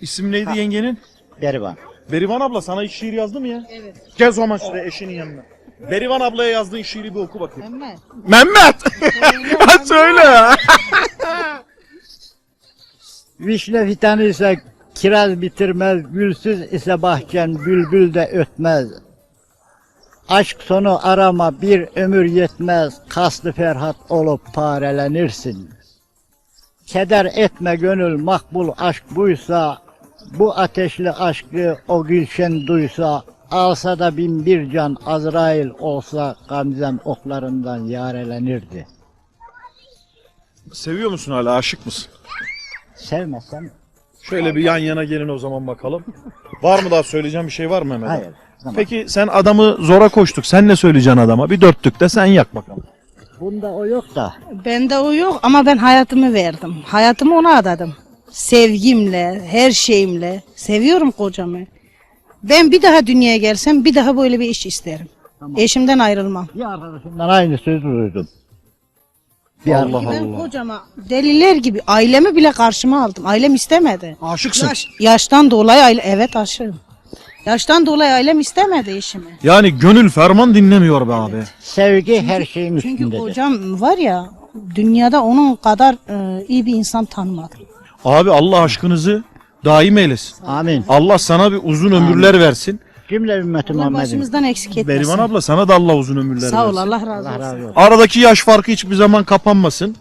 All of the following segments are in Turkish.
İsim neydi yengenin? Berivan. Berivan abla sana hiç şiir yazdı mı ya? Evet. Gel o zaman şuraya eşinin yanına. Berivan ablaya yazdığın şiiri bir oku bakayım. Mehmet. Mehmet! Ha, Söyle. Vişne fidanı ise kiraz bitirmez, gülsüz ise bahçen bülbül de ötmez. Aşk sonu arama bir ömür yetmez, kaslı ferhat olup parelenirsin. Keder etme gönül makbul aşk buysa, bu ateşli aşkı o gülşen duysa, alsa da bin bir can Azrail olsa gamzem oklarından yarelenirdi. Seviyor musun hala? Aşık mısın? Sevmesem Şöyle bir yan yana gelin o zaman bakalım. Var mı daha söyleyeceğim bir şey var mı Mehmet? hayır. Tamam. Peki sen adamı zora koştuk. Sen ne söyleyeceksin adama? Bir dörtlük de sen yak bakalım. Bunda o yok da Bende o yok ama ben hayatımı verdim. Hayatımı ona adadım. Sevgimle, her şeyimle. Seviyorum kocamı. Ben bir daha dünyaya gelsem bir daha böyle bir iş isterim. Eşimden ayrılmam. Bir arkadaşımdan aynı sözü duydum. Bir Allah arkadaş- Ben kocama deliler gibi ailemi bile karşıma aldım. Ailem istemedi. Aşıksın. Yaş- yaştan dolayı aile evet aşığım. Yaştan dolayı ailem istemedi eşimi. Yani gönül ferman dinlemiyor be abi. Sevgi her şeyin Çünkü üstündedir. kocam var ya dünyada onun kadar e, iyi bir insan tanımadım. Abi Allah aşkınızı daim eylesin. Amin. Allah sana bir uzun ömürler versin. Cümle ümmeti Allah Muhammed'in. başımızdan eksik etmesin. Berivan abla sana da Allah uzun ömürler Sağ ol versin. Allah razı Allah olsun. razı olsun. Aradaki yaş farkı hiçbir zaman kapanmasın.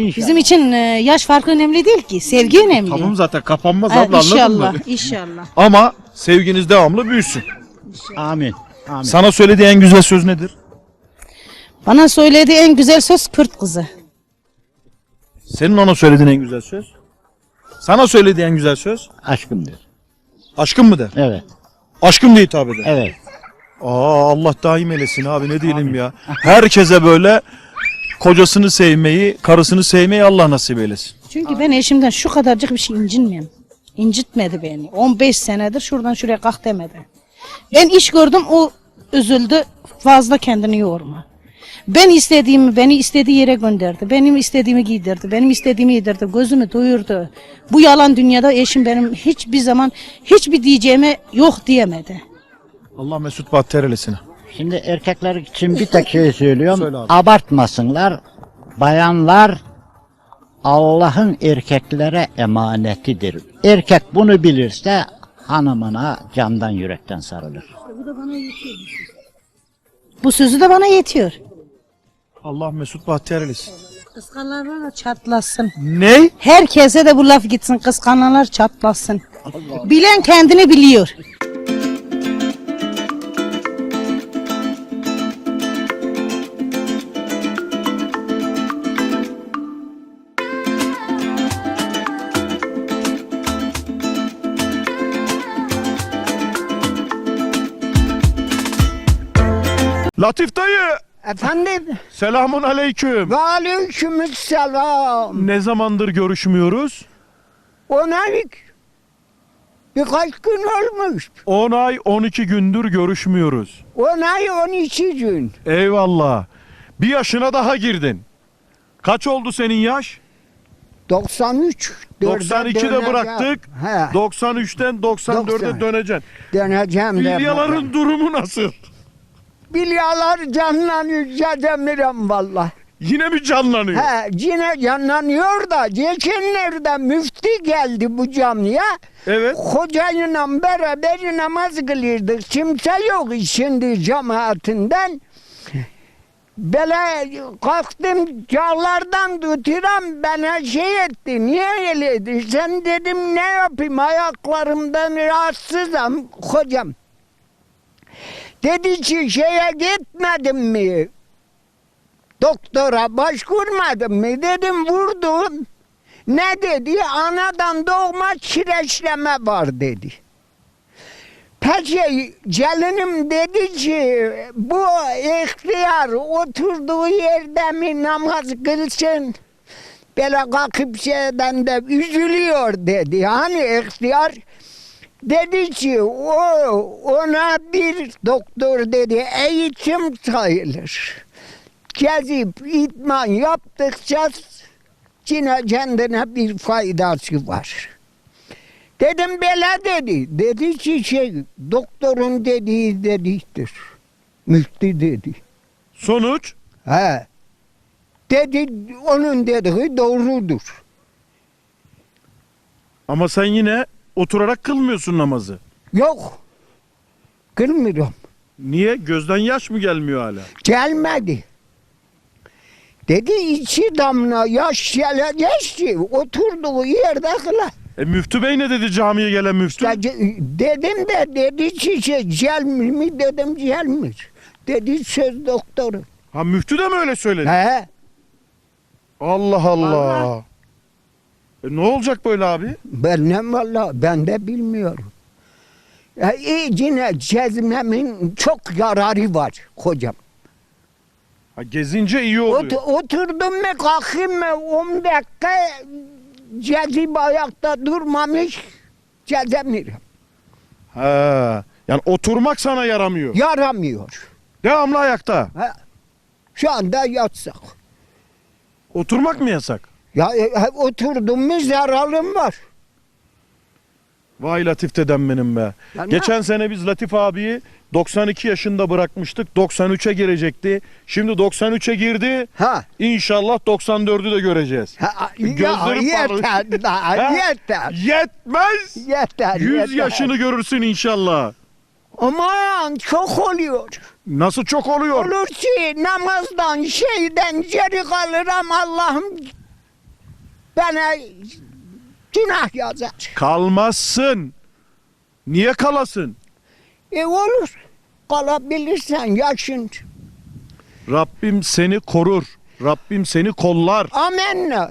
İnşallah. Bizim için e, yaş farkı önemli değil ki. Sevgi önemli. Tamam zaten kapanmaz Ha, abla anladın inşallah, mı? inşallah. Ama sevginiz devamlı büyüsün. Amin. Amin. Sana söylediği en güzel söz nedir? Bana söylediği en güzel söz Kürt kızı. Senin ona söylediğin en güzel söz? Sana söylediği en güzel söz? Aşkımdır. Aşkım mı der? Evet. Aşkım diye hitap eder. Evet. Aa Allah daim eylesin abi ne diyelim ya. Herkese böyle kocasını sevmeyi, karısını sevmeyi Allah nasip eylesin. Çünkü ben eşimden şu kadarcık bir şey incinmiyorum. İncitmedi beni. 15 senedir şuradan şuraya kalk demedi. Ben iş gördüm o üzüldü. Fazla kendini yorma. Ben istediğimi beni istediği yere gönderdi. Benim istediğimi giydirdi. Benim istediğimi yedirdi. Gözümü doyurdu. Bu yalan dünyada eşim benim hiçbir zaman hiçbir diyeceğime yok diyemedi. Allah Mesut Bahtiyar eylesin. Şimdi erkekler için bir tek şey söylüyorum. Söyle abi. Abartmasınlar. Bayanlar Allah'ın erkeklere emanetidir. Erkek bunu bilirse hanımına candan yürekten sarılır. Bu sözü de bana yetiyor. Allah Mesut Bahtiyar eylesin. Kıskananlar çatlasın. Ne? Herkese de bu laf gitsin. Kıskananlar çatlasın. Bilen kendini biliyor. Latif dayı. Efendim? Selamun aleyküm. Ve aleykümselam. Ne zamandır görüşmüyoruz? On ay birkaç gün olmuş. 10 ay 12 gündür görüşmüyoruz. On ay on iki gün. Eyvallah. Bir yaşına daha girdin. Kaç oldu senin yaş? 93. dörde 92'de döneceğim. bıraktık. He, 93'ten 94'e 90. döneceksin. döneceğim de. Bilyaların durumu nasıl? Bilyalar canlanıyor demirem valla. Yine mi canlanıyor? He, yine canlanıyor da geçenlerde müftü geldi bu camiye. Evet. Hocayla beraber namaz kılırdık. Kimse yok şimdi cemaatinden. Böyle kalktım cağlardan tuturam bana şey etti. Niye öyleydi? Sen dedim ne yapayım ayaklarımdan rahatsızım hocam. Dedi ki şeye gitmedim mi? Doktora başvurmadım mı? Dedim vurdum. Ne dedi? Anadan doğma kireçleme var dedi. Peki gelinim dedi ki bu ihtiyar oturduğu yerde mi namaz kılsın? Böyle kalkıp şeyden de üzülüyor dedi. Hani ihtiyar dedi ki o ona bir doktor dedi eğitim sayılır. Gezip itman yaptıkça yine kendine bir faydası var. Dedim bela dedi. Dedi ki şey doktorun dediği dediktir. Müftü dedi. Sonuç? He. Dedi onun dediği doğrudur. Ama sen yine oturarak kılmıyorsun namazı. Yok. Kılmıyorum. Niye? Gözden yaş mı gelmiyor hala? Gelmedi. Dedi iki damla yaş gelecek ki oturduğu yerde kılar. E müftü bey ne dedi camiye gelen müftü? Ya Dedim de dedi ki şey, gelmir mi dedim gelmir. Dedi söz doktoru. Ha müftü de mi öyle söyledi? He. Allah Allah. Vallahi. E ne olacak böyle abi? Ben ne valla ben de bilmiyorum. Ya, yine cezmemin çok yararı var kocam. Ha, gezince iyi oluyor. Ot, oturdum mu kalkayım mı 10 dakika cezip ayakta durmamış cezemirim. Ha. Yani oturmak sana yaramıyor. Yaramıyor. Devamlı ayakta. Ha. Şu anda yatsak. Oturmak mı yasak? Ya e, oturdum mu zararım var. Vay Latif dedem benim be. Ya ne- Geçen sene biz Latif abiyi 92 yaşında bırakmıştık. 93'e girecekti. Şimdi 93'e girdi. Ha. İnşallah 94'ü de göreceğiz. ha ya, yeter daha Ha? yeter. Yetmez. Yeter 100 yeter. yaşını görürsün inşallah. Aman çok oluyor. Nasıl çok oluyor? Olur ki namazdan şeyden geri kalırım Allah'ım bana günah yazar. Kalmazsın. Niye kalasın? E olur. Kalabilirsen yaşın. Rabbim seni korur. Rabbim seni kollar. Amenna.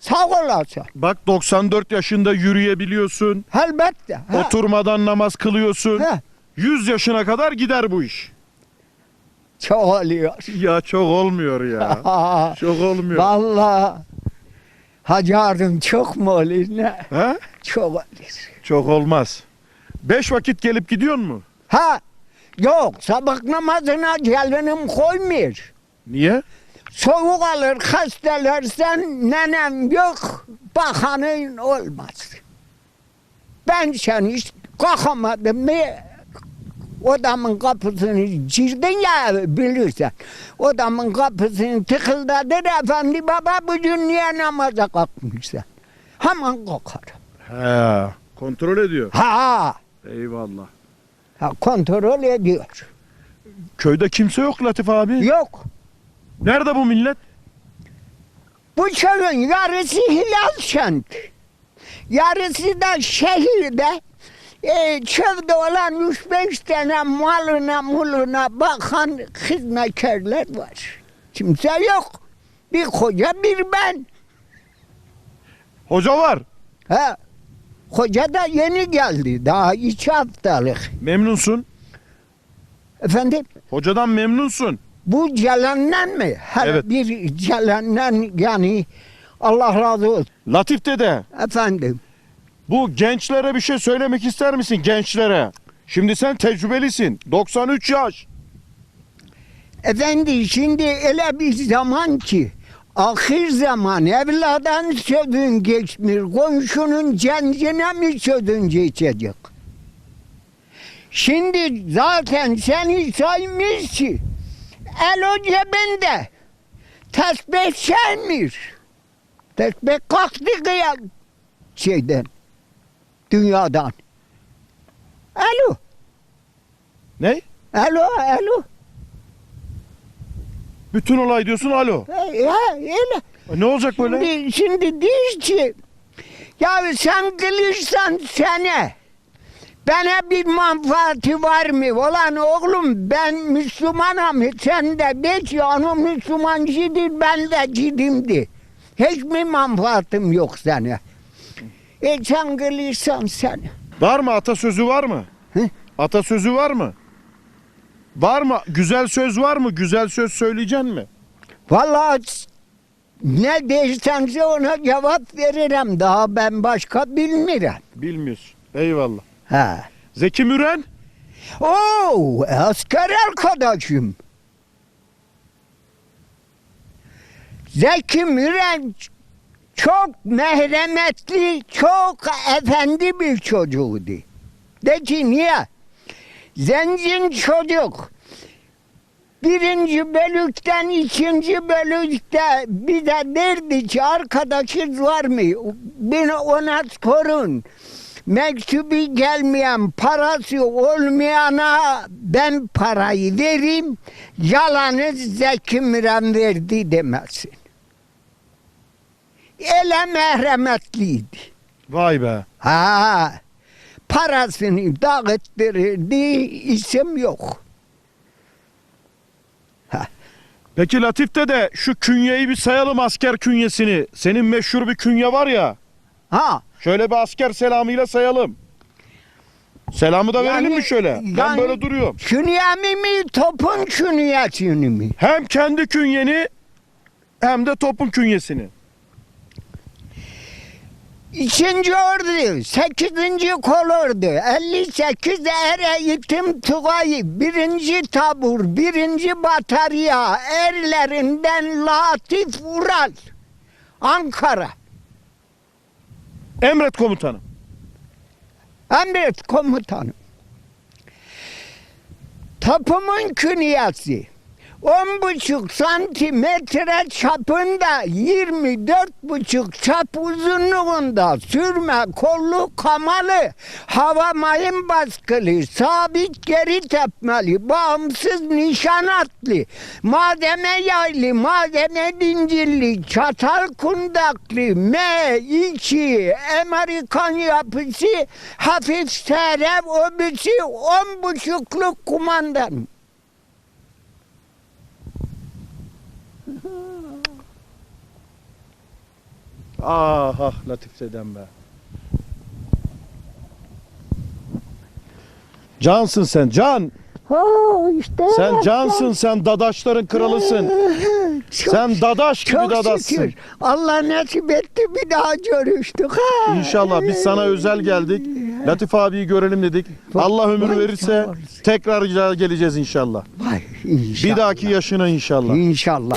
Sağ olasın. Bak 94 yaşında yürüyebiliyorsun. Elbette. Ha. Oturmadan namaz kılıyorsun. Ha. 100 yaşına kadar gider bu iş. Çok oluyor. Ya çok olmuyor ya. çok olmuyor. Vallahi Hacarım çok mu olur ne? Ha? Çok olur. Çok olmaz. Beş vakit gelip gidiyor mu? Ha yok sabah namazına gelinim koymuyor. Niye? Soğuk alır hastalarsan nenem yok bakanın olmaz. Ben sen hiç kalkamadım mı odamın kapısını girdin ya bilirsen. Odamın kapısını tıkıldadır efendi baba bugün niye namaza kalkmışsın? Hemen kalkarım. He. Kontrol ediyor. Ha, Eyvallah. ha kontrol ediyor. Köyde kimse yok Latif abi. Yok. Nerede bu millet? Bu köyün yarısı Hilal kent. Yarısı da şehirde. E, çölde olan 3-5 tane malına muluna bakan hizmetkarlar var. Kimse yok. Bir koca bir ben. Hoca var. Ha. Koca da yeni geldi. Daha iki haftalık. Memnunsun. Efendim? Hocadan memnunsun. Bu gelenden mi? Her Evet. bir gelenden yani Allah razı olsun. Latif dede. Efendim. Bu gençlere bir şey söylemek ister misin gençlere? Şimdi sen tecrübelisin. 93 yaş. Efendi şimdi öyle bir zaman ki ahir zaman evladan sözün geçmir, komşunun cencine mi sözün geçecek? Şimdi zaten seni saymış ki el o cebinde tesbih gelmir. Tesbih kalktı kıya şeyden, dünyadan. Alo, Ne? alo, alo. Bütün olay diyorsun alo. Ha, ha, öyle. E, Ne olacak böyle? Şimdi, şimdi diyor ki ya sen kılırsan sene bana bir manfaati var mı? Ulan oğlum ben Müslümanım sen de de ki onu Müslüman gidir ben de gidimdi. Hiç mi manfaatim yok sana? E sen kılırsan sene. Var mı atasözü var mı? Hı? Atasözü var mı? Var mı? Güzel söz var mı? Güzel söz söyleyeceksin mi? Vallahi ne dersense ona cevap veririm. Daha ben başka bilmiyorum. Bilmiyorsun. Eyvallah. Ha. Zeki Müren? Oo, asker arkadaşım. Zeki Müren çok mehremetli, çok efendi bir çocuktu. De ki niye? Zengin çocuk. Birinci bölükten ikinci bölükte bir de derdi ki arkadaşınız var mı? Beni ona sorun. Mektubu gelmeyen parası olmayana ben parayı vereyim. Yalanı Zeki Müren verdi demesin. Ele merhametliydi. Vay be. Ha, parasını dağıttırırdı, isim yok. Peki Latif dede şu künyeyi bir sayalım asker künyesini. Senin meşhur bir künye var ya. Ha, Şöyle bir asker selamıyla sayalım. Selamı da verelim Yani- mi şöyle? ben yani- böyle duruyorum. künyemi mi, topun künyesini mi? Hem kendi künyeni hem de topun künyesini. İkinci ordu, sekizinci kolordu, 58 ere itim tugayı, birinci tabur, birinci batarya, erlerinden Latif Ural, Ankara. Emret komutanım. Emret komutanım. Tapumun künyesi on buçuk santimetre çapında yirmi dört buçuk çap uzunluğunda sürme kollu kamalı hava mayın baskılı sabit geri tepmeli bağımsız nişan atlı malzeme yaylı malzeme dincilli çatal kundaklı M2 Amerikan yapısı hafif seref obüsü on buçukluk kumandan. Ah ah Latif dedem be. Cansın sen can. Oh işte. Sen cansın sen dadaşların kralısın. Çok, Sen dadaş gibi çok dadaşsın. şükür. Allah nasip etti bir daha görüştük. Ha. İnşallah biz sana özel geldik. Latif abiyi görelim dedik. Allah ömür Vay, verirse tekrar geleceğiz inşallah. Vay, inşallah. Bir dahaki yaşına inşallah. İnşallah.